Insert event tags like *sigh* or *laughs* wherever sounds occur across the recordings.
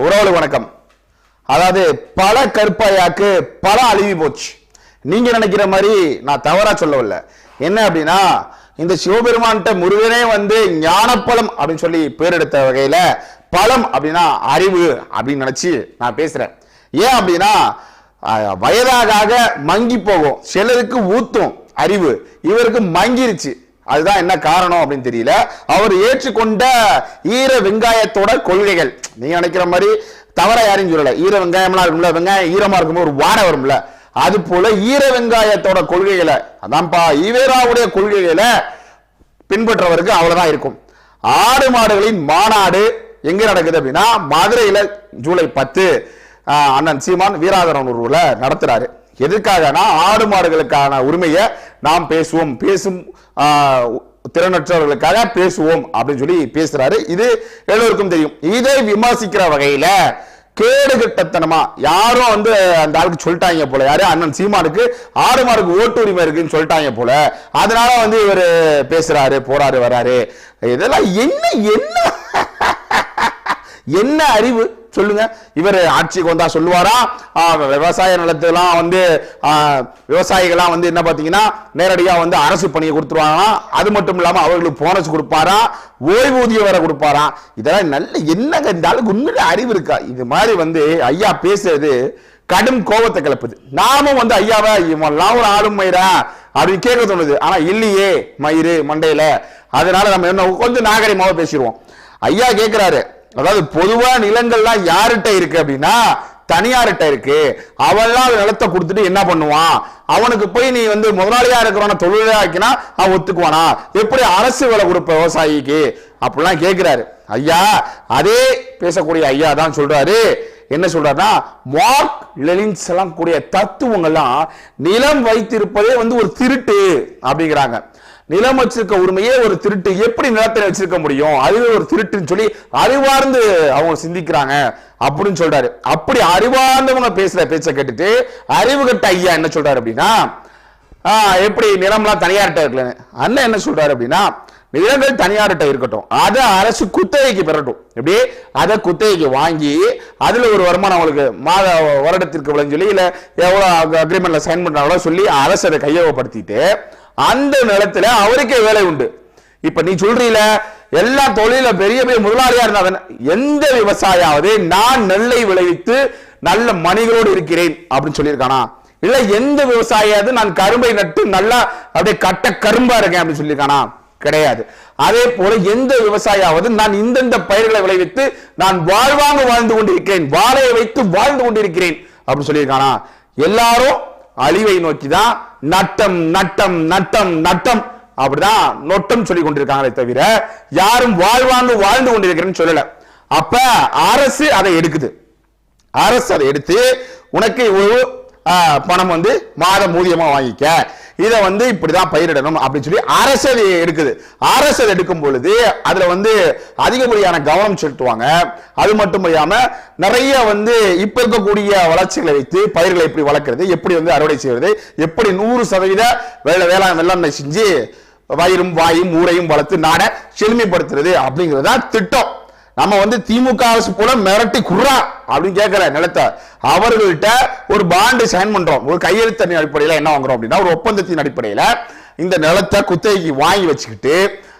உறவுகளுக்கு வணக்கம். அதாவது பல கருப்பாயாக்கு பல அழுவி போச்சு. நீங்க நினைக்கிற மாதிரி நான் தவறா சொல்லவில்லை. என்ன அப்படின்னா இந்த சிவபெருமான்கிட்ட முருகனே வந்து ஞானப்பழம் அப்படின்னு சொல்லி பேர் எடுத்த வகையில பழம் அப்படின்னா அறிவு அப்படின்னு நினைச்சு நான் பேசுறேன். ஏன் அப்படின்னா வயதாக ஆக மங்கி போகும். சிலருக்கு ஊத்தும் அறிவு. இவருக்கு மங்கிருச்சு. அதுதான் என்ன காரணம் அப்படின்னு தெரியல. அவர் ஏற்றுக்கொண்ட ஈர வெங்காயத்தோட கொள்கைகள். நீங்க நினைக்கிற மாதிரி தவற யாரையும் சொல்லல. ஈர வெங்காயம்லாம் இருக்கும்ல வெங்காயம் ஈரமா இருக்கும்போது ஒரு வாடை வரும்ல. அது போல ஈர வெங்காயத்தோட கொள்கைகளை அதான்ப்பா ஈவேராவுடைய கொள்கைகளை பின்பற்றவருக்கு அவ்வளவுதான் இருக்கும். ஆடு மாடுகளின் மாநாடு எங்க நடக்குது அப்படின்னா மதுரையில ஜூலை பத்து அண்ணன் சீமான் வீராதரனூர்ல நடத்துறாரு. எதற்காகனா ஆடு மாடுகளுக்கான உரிமையை நாம் பேசுவோம். பேசும் திறனற்றவர்களுக்காக பேசுவோம் அப்படின்னு சொல்லி பேசுறாரு. இது எல்லோருக்கும் தெரியும். இதை விமர்சிக்கிற வகையில கேடு கட்டத்தனமா யாரும் வந்து அந்த ஆளுக்கு சொல்லிட்டாங்க போல. யாரு? அண்ணன் சீமானுக்கு ஆடு மாடுக்கு ஓட்டு உரிமை இருக்குன்னு சொல்லிட்டாங்க போல. அதனால வந்து இவர் பேசுறாரு போறாரு வராரு. இதெல்லாம் என்ன என்ன? *laughs* என்ன அறிவு? சொல்லுங்க. இவர் ஆட்சிக்கு வந்தா சொல்லுவாரா? விவசாய நிலத்தெல்லாம் வந்து விவசாயிகள்லாம் வந்து என்ன பாத்தீங்கன்னா நேரடியா வந்து அரசு பணியை கொடுத்துருவாங்களா? அது மட்டும் இல்லாம அவர்களுக்கு போனஸ் கொடுப்பாரா? ஓய்வூதியம் வேற கொடுப்பாரா? இதெல்லாம் நல்ல என்னங்க இந்த ஆளுக்கு உண்மையில அறிவு இருக்கா? இது மாதிரி வந்து ஐயா பேசுறது கடும் கோபத்தை கிளப்புது. நாமும் வந்து ஐயாவை இவெல்லாம் ஒரு ஆளும் மயிரா? அப்படின்னு கேட்க தோணுது. ஆனா இல்லையே மயிறு மண்டையில. அதனால நம்ம என்ன கொஞ்சம் நாகரிகமாக பேசிடுவோம். ஐயா கேட்கிறாரு அதாவது பொதுவா நிலங்கள்லாம் யார்கிட்ட இருக்கு அப்படின்னா தனியார்கிட்ட இருக்கு. அவன்லாம் நிலத்தை கொடுத்துட்டு என்ன பண்ணுவான்? அவனுக்கு போய் நீ வந்து முதலாளியா இருக்கிறவன தொழிலாக்கினா அவன் ஒத்துக்குவானா? எப்படி அரசு விலை கொடுப்ப விவசாயிக்கு? அப்படிலாம் கேட்கிறாரு ஐயா அதே பேசக்கூடிய ஐயா தான் சொல்றாரு. என்ன சொல்றாருன்னா மார்க் லெலின்ஸ் எல்லாம் கூடிய தத்துவங்கள்லாம் நிலம் வைத்திருப்பதே வந்து ஒரு திருட்டு அப்படிங்கிறாங்க. நிலம் வச்சிருக்க உரிமையே ஒரு திருட்டு. எப்படி நிலத்தை வச்சிருக்க முடியும்? அதுவே ஒரு திருட்டுன்னு சொல்லி அறிவார்ந்து அவங்க சிந்திக்கிறாங்க அப்படின்னு சொல்றாரு. அப்படி அறிவார்ந்தவங்க பேசுற பேச்சை கேட்டுட்டு அறிவு கட்ட ஐயா என்ன சொல்றாரு அப்படின்னா ஆஹ், எப்படி நிலம்லாம் தனியார்கிட்ட இருக்குல்லன்னு அண்ணன் என்ன சொல்றாரு அப்படின்னா நிலங்கள் தனியார்கிட்ட இருக்கட்டும். அதை அரசு குத்தகைக்கு பெறட்டும். எப்படி? அதை குத்தகைக்கு வாங்கி அதில் ஒரு வருமானம் அவங்களுக்கு மாத வருடத்திற்கு விளைஞ்சு சொல்லி இல்லை எவ்வளோ அக்ரிமெண்ட்டில் சைன் பண்ணுறாங்களோ சொல்லி அரசு அதை கையகப்படுத்திட்டு அந்த நிலத்தில் அவருக்கே வேலை உண்டு. இப்போ நீ சொல்றீல எல்லா தொழில பெரிய பெரிய முதலாளியா இருந்தா எந்த விவசாயாவது நான் நெல்லை விளைவித்து நல்ல மணிகளோடு இருக்கிறேன் அப்படின்னு சொல்லியிருக்கானா? இல்ல எந்த விவசாயியாவது நான் கரும்பை நட்டு நல்லா அப்படியே கட்ட கரும்பா இருக்கேன் அப்படின்னு சொல்லியிருக்கானா? கிடையாது. அதே போல எந்த விவசாயியாவது நான் இந்தந்த பயிர்களை விளைவித்து நான் வாழ்வாங்க வாழ்ந்து கொண்டிருக்கிறேன் வாழையை வைத்து வாழ்ந்து கொண்டிருக்கிறேன் அப்படின்னு சொல்லியிருக்கானா? எல்லாரும் அழிவை நோக்கி தான் நட்டம் நட்டம் நட்டம் நட்டம் அப்படிதான் நொட்டம் சொல்லி கொண்டிருக்காங்களே தவிர யாரும் வாழ்வாங்க வாழ்ந்து கொண்டிருக்கிறேன்னு சொல்லல. அப்ப அரசு அதை எடுக்குது. அரசு அதை எடுத்து உனக்கு ஒரு பணம் வந்து மாதம் ஊதியமாக வாங்கிக்க. இதை வந்து இப்படிதான் பயிரிடணும் அப்படின்னு சொல்லி அரசு எடுக்குது. அரசு எடுக்கும் பொழுது அதுல வந்து அதிகப்படியான கவனம் செலுத்துவாங்க. அது மட்டும் இல்லாம நிறைய வந்து இப்ப இருக்கக்கூடிய வளர்ச்சிகளை வைத்து பயிர்களை எப்படி வளர்க்கறது எப்படி வந்து அறுவடை செய்வது எப்படி நூறு சதவீத வேலை வேளாண் வெள்ளாண்மை செஞ்சு வயிறும் வாயும் ஊரையும் வளர்த்து நாட செழுமைப்படுத்துறது அப்படிங்கிறது தான் திட்டம். நம்ம வந்து திமுக அரசு போல மிரட்டி குர்ரா அப்படின்னு கேட்கிற நிலத்தை. அவர்கள்ட்ட ஒரு பாண்டு சைன் பண்றோம். ஒரு கையெழுத்தின் அடிப்படையில் என்ன வாங்குறோம் அப்படின்னா ஒரு ஒப்பந்தத்தின் அடிப்படையில் இந்த நிலத்தை குத்தகைக்கு வாங்கி வச்சுக்கிட்டு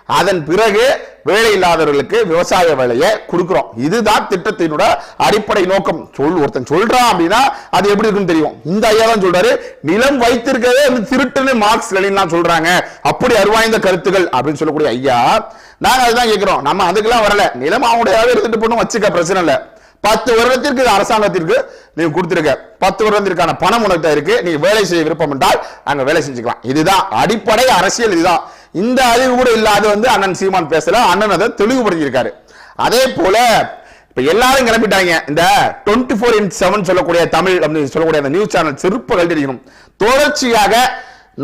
அதன் பிறகு வேலை இல்லாதவர்களுக்கு விவசாய வேலையை கொடுக்குறோம். இதுதான் திட்டத்தினோட அடிப்படை நோக்கம். சொல் ஒருத்தன் சொல்றான் அப்படின்னா அது எப்படி இருக்குன்னு தெரியும். இந்த ஐயா தான் சொல்றாரு நிலம் வைத்திருக்கவே வந்து திருட்டுன்னு மார்க்ஸ் லெனின்லாம் சொல்றாங்க. அப்படி அருவாய்ந்த கருத்துக்கள் அப்படின்னு சொல்லக்கூடிய ஐயா நாங்க அதுதான் கேட்கிறோம் நம்ம அதுக்கெல்லாம் வரல. நிலம் அவங்களையாவது இருந்துட்டு பொண்ணும் வச்சுக்க பிரச்சனை இல்லை. பத்து வருடத்திற்கு அரசாங்கத்திற்கு நீ கொடுத்துருக்க. பத்து வருடத்திற்கான பணம் உனக்கு இருக்கு. நீ வேலை செய்ய விருப்பம் என்றால் அங்க வேலை செஞ்சுக்கலாம். இதுதான் அடிப்படை அரசியல் இதுதான். இந்த அறிவு கூட இல்லாத வந்து அண்ணன் சீமான் பேசல அண்ணன் அதை தெளிவுபடுத்தியிருக்காரு. அதே போல இப்ப எல்லாரும் கிளம்பிட்டாங்க. இந்த டுவெண்ட்டி ஃபோர் இன்ட் செவன் சொல்லக்கூடிய தமிழ் அப்படின்னு சொல்லக்கூடிய அந்த நியூஸ் சேனல் செருப்பு கழட்டிருக்கணும் தொடர்ச்சியாக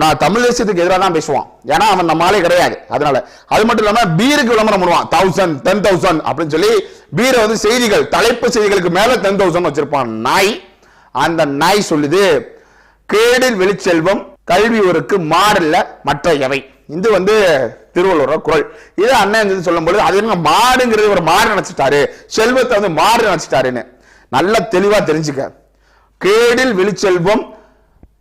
நான் தமிழ் தேசியத்துக்கு எதிராக தான் பேசுவான். ஏன்னா அவன் நம்மளாலே கிடையாது. அதனால அது மட்டும் இல்லாம பீருக்கு விளம்பரம் பண்ணுவான் தௌசண்ட் டென் தௌசண்ட் அப்படின்னு சொல்லி பீரை வந்து செய்திகள் தலைப்பு செய்திகளுக்கு மேல டென் தௌசண்ட் வச்சிருப்பான் நாய். அந்த நாய் சொல்லுது கேடில் வெளிச்செல்வம் கல்வி ஒருக்கு மாறல்ல மற்ற எவை? இது வந்து திருவள்ளுவர் குரல். இது அண்ணன் சொல்லும்பொழுது சொல்லும்போது அது என்ன மாடுங்கிறது ஒரு மாடு நினைச்சிட்டாரு. செல்வத்தை வந்து மாடு நினைச்சிட்டாருன்னு. நல்லா தெளிவா தெரிஞ்சுக்க. கேடில் விழிச்செல்வம்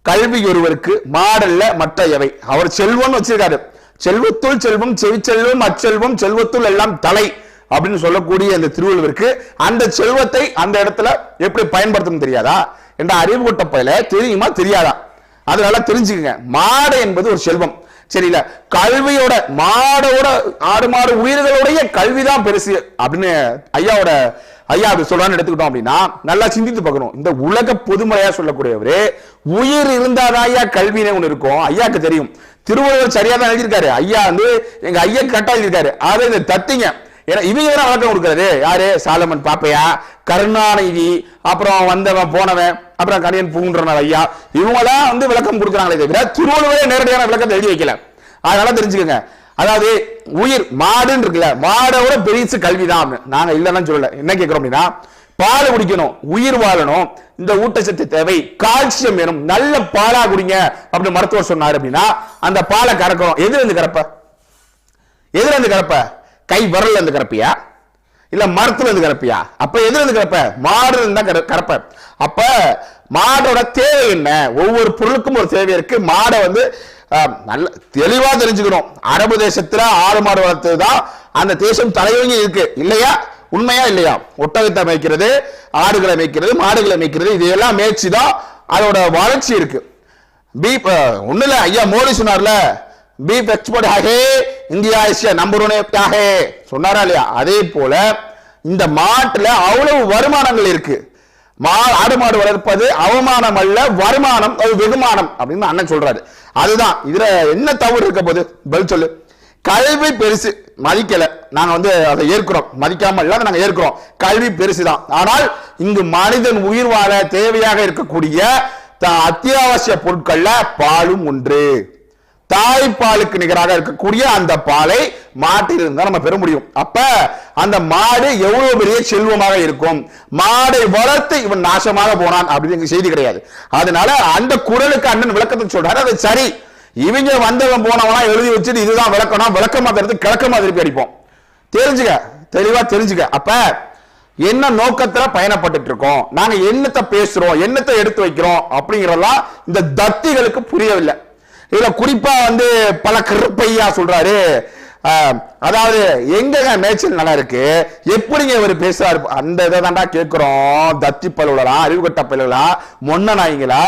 கல்வி ஒருவருக்கு மாடல்ல மற்ற எவை. அவர் செல்வம்னு வச்சிருக்காரு. செல்வத்துள் செல்வம் செவிச்செல்வம் அச்செல்வம் செல்வத்துள் எல்லாம் தலை அப்படின்னு சொல்லக்கூடிய அந்த திருவள்ளுவருக்கு அந்த செல்வத்தை அந்த இடத்துல எப்படி பயன்படுத்தணும் தெரியாதா? என்ற அறிவு கொட்ட பயில தெரியுமா? தெரியாதா? அதனால தெரிஞ்சுக்கங்க. மாடு என்பது ஒரு செல்வம். சரியில்ல. கல்வியோட மாடோட ஆடு மாடு உயிர்களுடைய கல்விதான் பெருசு அப்படின்னு ஐயாவோட ஐயா அது சொல்றான்னு எடுத்துக்கிட்டோம் அப்படின்னா நல்லா சிந்தித்து பார்க்கணும். இந்த உலக பொதுமறையா சொல்லக்கூடியவரு உயிர் இருந்தாதான் ஐயா கல்வினே ஒண்ணு இருக்கும். ஐயாக்கு தெரியும். திருவள்ளுவர் சரியா தான் எழுதியிருக்காரு. ஐயா வந்து எங்க ஐயா கரெக்டா எழுதியிருக்காரு. அதை இந்த தத்திங்க ஏன்னா இவங்க தான் விளக்கம் கொடுக்கறது. யாரு? சாலமன் பாப்பையா? கருணாநிதி அப்புறம் வந்தவன் போனவன் அப்புறம் கணியன் பூங்குன்றனர் ஐயா. தான் வந்து விளக்கம் கொடுக்குறாங்களே தவிர திருவள்ளுவரே நேரடியான விளக்கத்தை எழுதி வைக்கல. அதனால தெரிஞ்சுக்கோங்க. அதாவது உயிர் மாடுன்னு இருக்குல்ல மாடோட பெரிய கல்விதான் நாங்க இல்லைன்னு சொல்லல. என்ன கேட்கிறோம் அப்படின்னா பால் குடிக்கணும் உயிர் வாழணும் இந்த ஊட்டச்சத்து தேவை கால்சியம் வேணும் நல்ல பாலா குடிங்க அப்படின்னு மருத்துவர் சொன்னார் அப்படின்னா அந்த பாலை கறக்கணும். எதுல இருந்து கறப்ப? எதுல இருந்து கறப்ப? கை விரல்ல இருந்து கிடப்பியா இல்ல மரத்துல இருந்து கிடப்பியா அப்ப எதுல இருந்து கிடப்ப மாடுல இருந்தா கிடப்ப கற- கறப்ப அப்ப மாடோட தேவை என்ன? ஒவ்வொரு பொருளுக்கும் ஒரு தேவை இருக்கு. மாடை வந்து நல்ல தெளிவா தெரிஞ்சுக்கணும். அரபு தேசத்துல ஆடு மாடு வளர்த்தது தான் அந்த தேசம் தலைவங்க இருக்கு. இல்லையா? உண்மையா இல்லையா? ஒட்டகத்தை மேய்க்கிறது ஆடுகளை மேய்க்கிறது மாடுகளை மேய்க்கிறது இதையெல்லாம் மேய்ச்சி தான் அதோட வளர்ச்சி இருக்கு. பீப் ஒண்ணு ஐயா மோடி சொன்னார்ல பீப் எக்ஸ்போர்ட் ஆகே இந்தியா இஸ்யா நம்பர் ஒன் ஆகே சொன்னாரா இல்லையா? அதே போல இந்த மாட்டுல அவ்வளவு வருமானங்கள் இருக்கு. மா ஆடு மாடு வளர்ப்பது அவமானம் அல்ல வருமானம் அது வெகுமானம் அப்படின்னு அண்ணன் சொல்றாரு. அதுதான். இதுல என்ன தவறு இருக்க போது பதில் சொல்லு. கல்வி பெருசு. மதிக்கல. நாங்க வந்து அதை ஏற்கிறோம். மதிக்காம இல்லாத நாங்க ஏற்கிறோம். கல்வி பெருசுதான். ஆனால் இங்கு மனிதன் உயிர் வாழ தேவையாக இருக்கக்கூடிய த- அத்தியாவசிய பொருட்கள்ல பாலும் ஒன்று. தாய்ப்பாலுக்கு நிகராக இருக்கக்கூடிய அந்த பாலை மாட்டில் இருந்தா நம்ம பெற முடியும். அப்ப அந்த மாடு எவ்வளவு பெரிய செல்வமாக இருக்கும்? மாடை வளர்த்து இவன் நாசமாக போனான் அப்படின்னு எங்க செய்தி கிடையாது. அதனால அந்த குரலுக்கு அண்ணன் விளக்கத்தை சொல்றாரு. அது சரி. இவங்க வந்தவன் போனவனா எழுதி வச்சுட்டு இதுதான் விளக்கணும். விளக்கமா தருது கிழக்கமா திருப்பி அடிப்போம். தெரிஞ்சுக்க. தெளிவா தெரிஞ்சுக்க. அப்ப என்ன நோக்கத்துல பயணப்பட்டுட்டு இருக்கோம்? நாங்க என்னத்தை பேசுறோம்? என்னத்தை எடுத்து வைக்கிறோம்? அப்படிங்கறதெல்லாம் இந்த தத்திகளுக்கு புரியவில்லை. இதுல குறிப்பா வந்து பல கருப்பையா சொல்றாரு. அதாவது எங்கங்க மேய்ச்சல் நல்லா இருக்கு? எப்படிங்க இவர் பேசுறாரு? அந்த இதை தாண்டா கேட்கிறோம் தத்தி பல்லுகளா அறிவுகட்ட பல்லுகளா மொன்ன நாய்ங்களா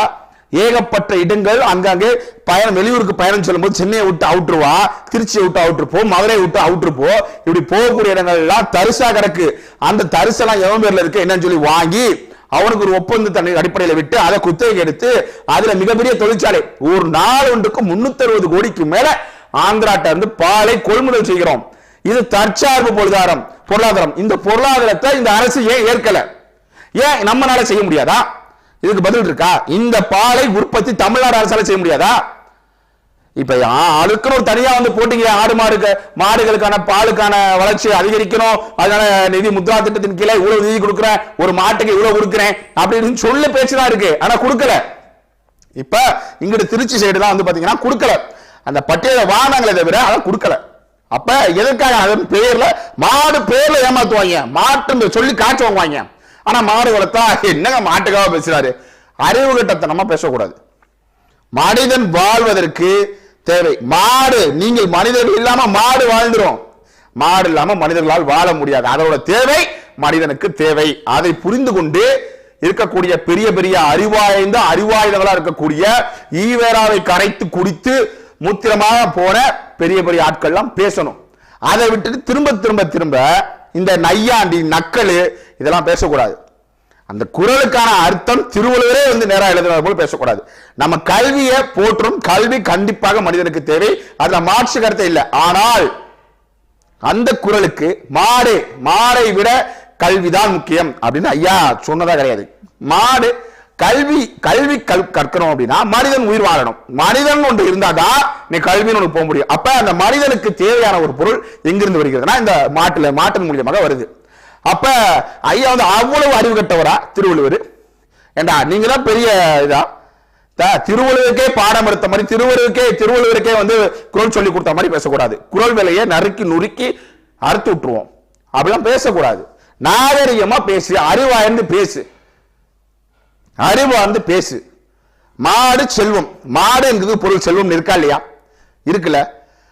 ஏகப்பட்ட இடங்கள் அங்கங்கே பயணம் வெளியூருக்கு பயணம் சொல்லும்போது சென்னையை விட்டு அவுட்டுருவா திருச்சியை விட்டு அவுட்ரு போ மதுரையை விட்டு அவுட்ரு போ இப்படி போகக்கூடிய இடங்கள் எல்லாம் தரிசா கிடக்கு. அந்த தரிசெல்லாம் எவன் பேர்ல இருக்கு? என்னன்னு சொல்லி வாங்கி அவனுக்கு ஒரு ஒப்பந்தத்தை அடிப்படையில் விட்டு அதை குத்தகை எடுத்து அதுல மிகப்பெரிய தொழிற்சாலை ஒரு நாள் ஒன்றுக்கு முன்னூத்தி அறுபது கோடிக்கு மேல ஆந்திராட்ட இருந்து பாலை கொள்முதல் செய்கிறோம். இது தற்சார்பு பொருளாதாரம் பொருளாதாரம். இந்த பொருளாதாரத்தை இந்த அரசு ஏன் ஏற்கல? ஏன் நம்மளால செய்ய முடியாதா? இதுக்கு பதில் இருக்கா? இந்த பாலை உற்பத்தி தமிழ்நாடு அரசால செய்ய முடியாதா? இப்ப ஆ- அதுக்குன்னு ஒரு தனியா வந்து போட்டீங்க ஆடு மாடுக்கு மாடுகளுக்கான பாலுக்கான வளர்ச்சியை அதிகரிக்கணும். அதனால நிதி முத்ரா திட்டத்தின் கீழே இவ்வளவு நிதி கொடுக்குறேன் ஒரு மாட்டுக்கு இவ்வளவு கொடுக்குறேன் அப்படின்னு சொல்ல பேச்சுதான் இருக்கு. ஆனா கொடுக்கல. இப்ப இங்கிட்டு திருச்சி சைடு தான் வந்து பாத்தீங்கன்னா கொடுக்கல. அந்த பட்டியலை வாங்கினாங்களே தவிர அதை கொடுக்கல. அப்ப எதற்காக? அதன் பேர்ல மாடு பேர்ல ஏமாத்துவாங்க. மாட்டு சொல்லி காய்ச்சி வாங்குவாங்க. ஆனா மாடு வளர்த்தா என்னங்க மாட்டுக்காக பேசுறாரு? அறிவு கட்டத்தனமா பேசக்கூடாது. மனிதன் வாழ்வதற்கு தேவை. மாடு நீங்கள் மனிதர்கள் இல்லாம மாடு வாழ்ந்துரும். மாடு இல்லாம மனிதர்களால் வாழ முடியாது. அதோட தேவை மனிதனுக்கு தேவை. அதை புரிந்து கொண்டு இருக்கக்கூடிய பெரிய பெரிய அறிவாய்ந்த அறிவாயுதங்களா இருக்கக்கூடிய ஈவேராவை கரைத்து குடித்து மூத்திரமாக போன பெரிய பெரிய ஆட்கள்லாம் பேசணும். அதை விட்டுட்டு திரும்ப திரும்ப திரும்ப இந்த நையாண்டி நக்கல் இதெல்லாம் பேசக்கூடாது. அந்த குரலுக்கான அர்த்தம் திருவள்ளுவரே வந்து நேரா எழுதுறது போல பேசக்கூடாது. நம்ம கல்வியை போற்றும் கல்வி கண்டிப்பாக மனிதனுக்கு தேவை. அதுல மாற்று கருத்தை இல்லை. ஆனால் அந்த குரலுக்கு மாடு மாடை விட கல்விதான் முக்கியம் அப்படின்னு ஐயா சொன்னதா கிடையாது. மாடு கல்வி கல்வி கல் கற்கணும் அப்படின்னா மனிதன் உயிர் வாழணும். மனிதன் ஒன்று இருந்தாதான் நீ கல்வின்னு ஒன்று போக முடியும். அப்ப அந்த மனிதனுக்கு தேவையான ஒரு பொருள் எங்கிருந்து வருகிறதுனா இந்த மாட்டுல மாட்டின் மூலியமாக வருது. அப்ப ஐயா வந்து அவ்வளவு அறிவு கட்டவரா? திருவள்ளுவர். ஏண்டா நீங்க தான் பெரிய இதா? த- திருவள்ளுவருக்கே பாடம் எடுத்த மாதிரி திருவள்ளுவருக்கே திருவள்ளுவருக்கே வந்து குரல் சொல்லி கொடுத்த மாதிரி பேசக்கூடாது. குரல் விலையை நறுக்கி நுறுக்கி அறுத்து விட்டுருவோம். அப்படிலாம் பேசக்கூடாது. நாகரிகமா பேசு அறிவாய்ந்து பேசு. அறிவார்ந்து பேசு. மாடு செல்வம் மாடுங்கிறது பொருள் செல்வம் இருக்கா இல்லையா? இருக்குல்ல?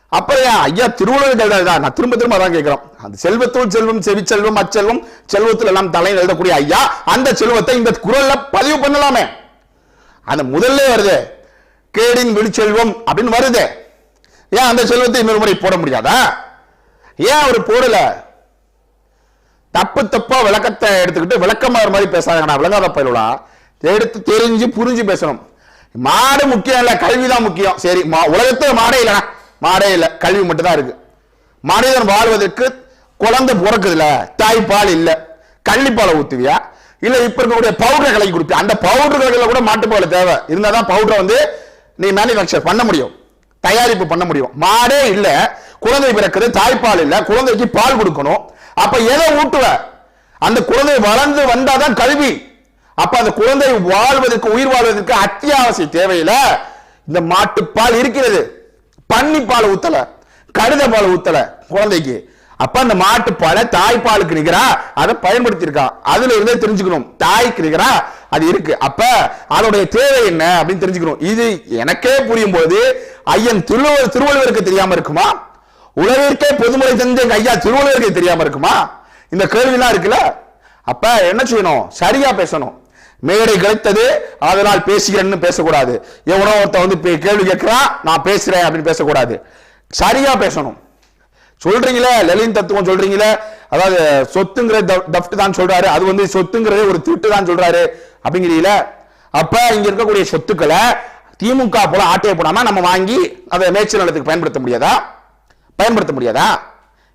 அப்படியா? ஐயா திருவள்ளுவர் தான் நான் திரும்ப திரும்ப அதான் கேட்கிறோம். அந்த செல்வத்துள் செல்வம் செவி செல்வம் அச்செல்வம் செல்வத்தில் எல்லாம் தலையில் எழுதக்கூடிய ஐயா அந்த செல்வத்தை இந்த குரல்ல பதிவு பண்ணலாமே. அந்த முதல்ல வருது கேடின் விழிச்செல்வம் அப்படின்னு வருது. ஏன் அந்த செல்வத்தை இன்னொரு முறை போட முடியாதா? ஏன் அவர் போடல? தப்பு தப்பா விளக்கத்தை எடுத்துக்கிட்டு விளக்கமாறு மாதிரி பேசாதீங்க விளங்காத பயிலா எடுத்து தெரிஞ்சு புரிஞ்சு பேசணும். மாடு முக்கியம் இல்ல கல்விதான் முக்கியம். சரி மா- மாடே இல்லைண்ணா மாடே இல்லை கல்வி மட்டும்தான் இருக்கு. மனிதன் வாழ்வதற்கு குழந்தை பிறக்குதுல தாய்ப்பால் இல்லை கள்ளிப்பாலை ஊத்துவியா? இல்ல இப்ப இருக்கக்கூடிய பவுடரை கலக்கி கொடுப்பியா? அந்த பவுடர் கலக்கல கூட மாட்டுப்பால் தேவை. இருந்தாதான் பவுடரை வந்து நீ மேனுஃபேக்சர் பண்ண முடியும். தயாரிப்பு பண்ண முடியும். மாடே இல்லை குழந்தை பிறக்குது தாய்ப்பால் இல்லை குழந்தைக்கு பால் கொடுக்கணும். அப்ப எதை ஊட்டுவ? அந்த குழந்தை வளர்ந்து வந்தாதான் கல்வி. அப்ப அந்த குழந்தை வாழ்வதற்கு உயிர் வாழ்வதற்கு அத்தியாவசிய தேவையில இந்த மாட்டுப்பால் இருக்கிறது. பன்னி பால் ஊத்தல கழுத பால் ஊத்தல குழந்தைக்கு. அப்ப அந்த மாட்டுப்பாலை தாய்ப்பாலுக்கு நிகரா அதை பயன்படுத்தியிருக்கான் அதுல இருந்தே தெரிஞ்சுக்கணும். தாய்க்கு நிகரா அது இருக்கு. அப்ப அதோடைய தேவை என்ன அப்படின்னு தெரிஞ்சுக்கணும். இது எனக்கே புரியும் போது ஐயன் திருவள்ளுவர் திருவள்ளுவருக்கு தெரியாம இருக்குமா? உலகிற்கே பொதுமுறை தெரிஞ்ச எங்க ஐயா திருவள்ளுவருக்கு தெரியாம இருக்குமா? இந்த கேள்விலாம் இருக்குல்ல? அப்ப என்ன செய்யணும்? சரியா பேசணும். மேடை கிடைத்தது. அதனால் பேசுகிறேன்னு பேசக்கூடாது. எவனோ ஒருத்தன் வந்து கேள்வி கேட்கிறான் நான் பேசுறேன் அப்படின்னு பேசக்கூடாது. சரியா பேசணும். சொல்றீங்களே லெலின் தத்துவம் சொல்றீங்களே அதாவது சொத்துங்கிற டஃப்ட் தான் சொல்றாரு. அது வந்து சொத்துங்கிறதே ஒரு திருட்டு தான் சொல்றாரு. அப்படிங்கிறீங்கள? அப்ப இங்க இருக்கக்கூடிய சொத்துக்களை திமுக போல ஆட்டையை போடாம நம்ம வாங்கி அதை மேய்ச்சல் நிலத்துக்கு பயன்படுத்த முடியாதா? பயன்படுத்த முடியாதா?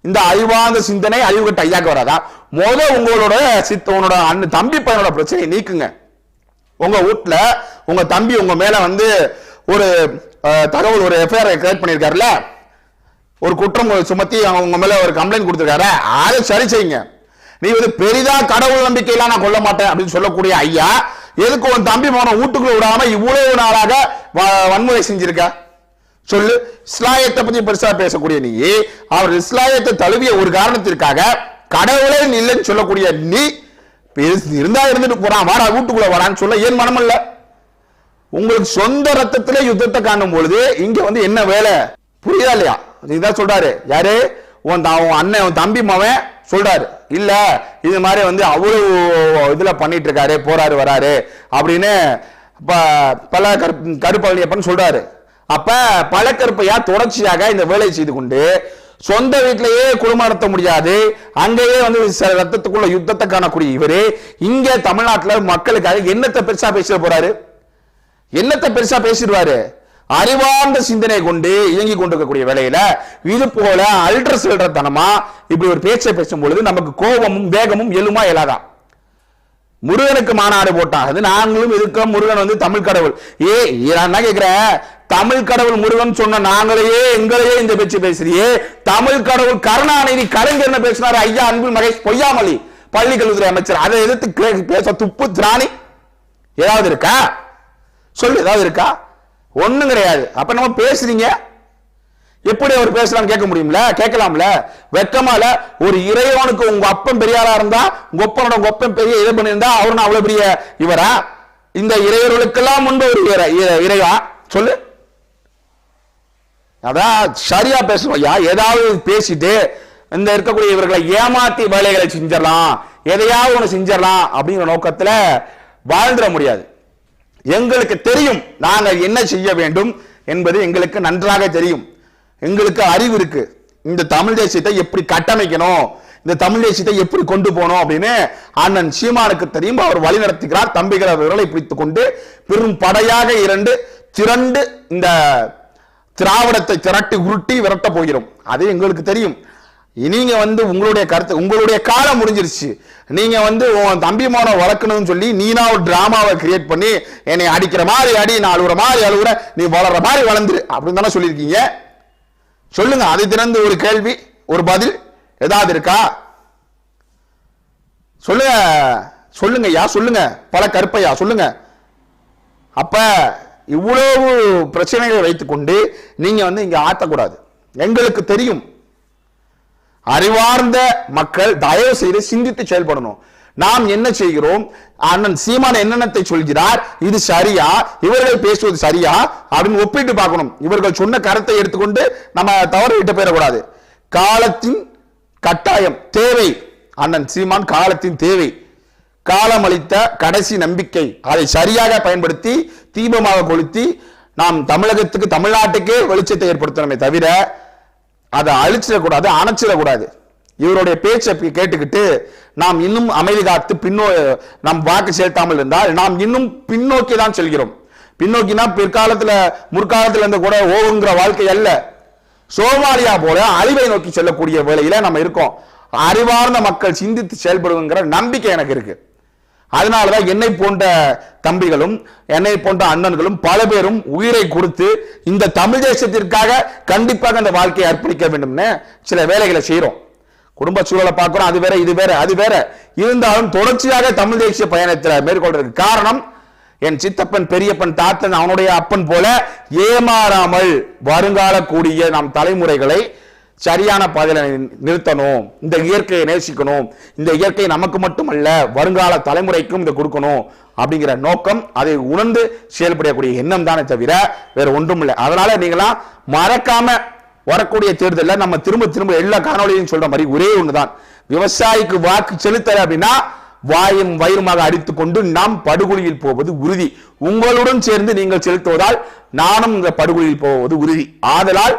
இந்த அறிவார்ந்த சிந்தனை அறிவுகட்ட ஐயாக்கு வராதா? முத உங்களோட சித்த உன்னோட அண்ணன் தம்பி பையனோட பிரச்சனையை நீக்குங்க. உங்க வீட்ல உங்க தம்பி உங்க மேல வந்து ஒரு தகவல் ஒரு எஃப்ஐஆர் கிரியேட் பண்ணியிருக்காருல்ல ஒரு குற்றம் சுமத்தி அவங்க மேல ஒரு கம்ப்ளைண்ட் கொடுத்துருக்காரு. அதை சரி செய்யுங்க. நீ வந்து பெரிதா கடவுள் நம்பிக்கையெல்லாம் நான் கொள்ள மாட்டேன் அப்படின்னு சொல்லக்கூடிய ஐயா எதுக்கு உன் தம்பி மகனை வீட்டுக்குள்ள விடாம இவ்வளவு நாளாக வ- வன்முறை செஞ்சிருக்க? சொல்லு. இஸ்லாயத்தை பத்தி பெருசா பேசக்கூடிய நீ அவர் இஸ்லாயத்தை தழுவிய ஒரு காரணத்திற்காக கடவுளே இல்லைன்னு சொல்லக்கூடிய நீ இருந்தா இருந்துட்டு போறான் வாடா வீட்டுக்குள்ள வரான்னு சொல்ல ஏன் மனம் இல்ல? உங்களுக்கு சொந்த ரத்தத்துல யுத்தத்தை காணும் பொழுது இங்க வந்து என்ன வேலை? புரியுதா இல்லையா? இதுதான் சொல்றாரு. யாரு? உன் த- உன் அண்ணன் உன் தம்பி மவன் சொல்றாரு. இல்ல இது மாதிரி வந்து அவ்வளவு இதுல பண்ணிட்டு இருக்காரு போறாரு வராரு அப்படின்னு ப- பல கருப்பழனி கருப்பழனியப்பன் சொல்றாரு. அப்ப பல தொடர்ச்சியாக இந்த வேலை செய்து கொண்டு சொந்த வீட்டிலேயே குடும்பம் நடத்த முடியாது. அங்கேயே வந்து சில ரத்தத்துக்குள்ள யுத்தத்தை காணக்கூடிய இவரு. இங்க தமிழ்நாட்டுல மக்களுக்காக என்னத்தை பெருசா பேசிட போறாரு? என்னத்தை பெருசா பேசிடுவாரு? அறிவார்ந்த சிந்தனை கொண்டு இயங்கி கொண்டிருக்கக்கூடிய வேலையில இது போல அல்ட்ர சில்றத்தனமா இப்படி ஒரு பேச்சை பேசும் பொழுது நமக்கு கோபமும் வேகமும் எழுமா இயலாதா முருகனுக்கு மாநாடு போட்டாங்க நாங்களும் இருக்கோம் முருகன் வந்து தமிழ் கடவுள். ஏ நான் என்ன கேக்குறேன் தமிழ் கடவுள் முருகன் சொன்ன நாங்களையே எங்களையே இந்த பேச்சு பேசுறியே. தமிழ் கடவுள் கருணாநிதி கலைஞர் என்ன பேசினாரு? ஐயா அன்பில் மகேஷ் பொய்யாமொழி பள்ளி கல்வித்துறை அமைச்சர். அதை எதிர்த்து கே- பேச துப்பு திராணி. ஏதாவது இருக்கா? சொல்லு ஏதாவது இருக்கா? ஒண்ணும் கிடையாது. அப்ப நம்ம பேசுறீங்க. எப்படி அவர் பேசலாம் கேட்க முடியும்ல? கேட்கலாம்ல? வெக்கமால ஒரு இறைவனுக்கு உங்க அப்பன் பெரியாரா இருந்தா உங்க ஒப்பனோட உங்க ஒப்பன் பெரிய இதை பண்ணியிருந்தா அவரு அவ்வளவு பெரிய இவரா? இந்த இறைவர்களுக்கெல்லாம் முன்பு ஒரு இறைவா? சொல்லு. அதான் சரியா பேசணும். ஐயா ஏதாவது பேசிட்டு இந்த இருக்கக்கூடிய இவர்களை ஏமாத்தி வேலைகளை செஞ்சிடலாம். எதையாவது ஒன்று செஞ்சிடலாம் அப்படிங்கிற நோக்கத்தில் வாழ்ந்துட முடியாது. எங்களுக்கு தெரியும் நாங்கள் என்ன செய்ய வேண்டும் என்பது எங்களுக்கு நன்றாக தெரியும். எங்களுக்கு அறிவு இருக்கு. இந்த தமிழ் தேசியத்தை எப்படி கட்டமைக்கணும்? இந்த தமிழ் தேசியத்தை எப்படி கொண்டு போகணும் அப்படின்னு அண்ணன் சீமானுக்கு தெரியும். அவர் வழி நடத்துகிறார் தம்பிகள் அவர்களை பிடித்துக் கொண்டு பெரும் படையாக இரண்டு திரண்டு இந்த திராவிடத்தை திரட்டி உருட்டி விரட்ட போகிறோம். அது எங்களுக்கு தெரியும். நீங்க வந்து உங்களுடைய கருத்து உங்களுடைய காலம் முடிஞ்சிருச்சு. நீங்க வந்து உன் தம்பி மோனை வளர்க்கணும்னு சொல்லி நீனா ஒரு டிராமாவை கிரியேட் பண்ணி என்னை அடிக்கிற மாதிரி அடி நான் அழுகுற மாதிரி அழுகுற நீ வளர்ற மாதிரி வளர்ந்துரு. அப்படின்னு தானே சொல்லியிருக்கீங்க. சொல்லுங்க அதை திறந்து ஒரு கேள்வி ஒரு பதில் ஏதாவது இருக்கா? சொல்லுங்க சொல்லுங்க ஐயா சொல்லுங்க. பல கருப்பையா சொல்லுங்க. அப்ப இவ்வளவு பிரச்சனைகளை வைத்துக்கொண்டு நீங்க வந்து இங்க ஆத்தக்கூடாது. எங்களுக்கு தெரியும். அறிவார்ந்த மக்கள் தயவு செய்து சிந்தித்து செயல்படணும். நாம் என்ன செய்கிறோம்? அண்ணன் சீமான் என்னென்னத்தை சொல்கிறார்? இது சரியா? இவர்கள் பேசுவது சரியா? அப்படின்னு ஒப்பிட்டு பார்க்கணும். இவர்கள் சொன்ன கருத்தை எடுத்துக்கொண்டு நம்ம தவறு விட்டு போயிடக்கூடாது. காலத்தின் கட்டாயம் தேவை. அண்ணன் சீமான் காலத்தின் தேவை. காலம் அளித்த கடைசி நம்பிக்கை. அதை சரியாக பயன்படுத்தி தீபமாக கொளுத்தி நாம் தமிழகத்துக்கு தமிழ்நாட்டுக்கே வெளிச்சத்தை ஏற்படுத்தணுமே தவிர அதை அழிச்சிடக்கூடாது அணைச்சிடக்கூடாது. இவருடைய பேச்சை கேட்டுக்கிட்டு நாம் இன்னும் அமைதி காத்து பின்னோ நாம் வாக்கு செலுத்தாமல் இருந்தால் நாம் இன்னும் பின்னோக்கி தான் செல்கிறோம். பின்னோக்கினா பிற்காலத்தில் முற்காலத்தில் இருந்த கூட ஓவுங்கிற வாழ்க்கை அல்ல. சோமாலியா போல அழிவை நோக்கி செல்லக்கூடிய வேலையில நம்ம இருக்கோம். அறிவார்ந்த மக்கள் சிந்தித்து செயல்படுங்கிற நம்பிக்கை எனக்கு இருக்குது அதனாலதான் என்னை போன்ற தம்பிகளும் என்னை போன்ற அண்ணன்களும் பல பேரும் உயிரை கொடுத்து இந்த தமிழ் தேசத்திற்காக கண்டிப்பாக அந்த வாழ்க்கையை அர்ப்பணிக்க வேண்டும்னு சில வேலைகளை செய்கிறோம் குடும்ப சூழலை பார்க்குறோம். அது வேற இது வேற அது வேற. இருந்தாலும் தொடர்ச்சியாக தமிழ் தேசிய பயணத்தில் மேற்கொள்றதுக்கு காரணம் என் சித்தப்பன் பெரியப்பன் தாத்தன் அவனுடைய அப்பன் போல ஏமாறாமல் வருங்கால கூடிய நம் தலைமுறைகளை சரியான பாதையில் நிறுத்தணும். இந்த இயற்கையை நேசிக்கணும். இந்த இயற்கை நமக்கு மட்டுமல்ல வருங்கால தலைமுறைக்கும் இதை கொடுக்கணும் அப்படிங்கிற நோக்கம் அதை உணர்ந்து செயல்படக்கூடிய எண்ணம் தானே தவிர வேற ஒன்றும் இல்லை அதனால நீங்களாம் மறக்காம வரக்கூடிய தேர்தலில் நம்ம திரும்ப திரும்ப எல்லா காணொலியும் சொல்ற மாதிரி ஒரே ஒண்ணுதான். விவசாயிக்கு வாக்கு செலுத்தல அப்படின்னா வாயும் வயிறுமாக அடித்துக் கொண்டு நாம் படுகொலியில் போவது உறுதி. உங்களுடன் சேர்ந்து நீங்கள் செலுத்துவதால் நானும் இந்த படுகொலியில் போவது உறுதி. ஆதலால்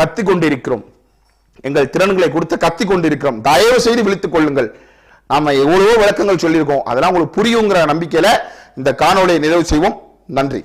கத்திக்கொண்டிருக்கிறோம். எங்கள் திறன்களை கொடுத்து கத்தி கொண்டிருக்கிறோம். தயவு செய்து விழித்துக் கொள்ளுங்கள். நாம எவ்வளவோ விளக்கங்கள் சொல்லியிருக்கோம். அதெல்லாம் உங்களுக்கு புரியுங்கிற நம்பிக்கையில இந்த காணொலியை நிறைவு செய்வோம். நன்றி.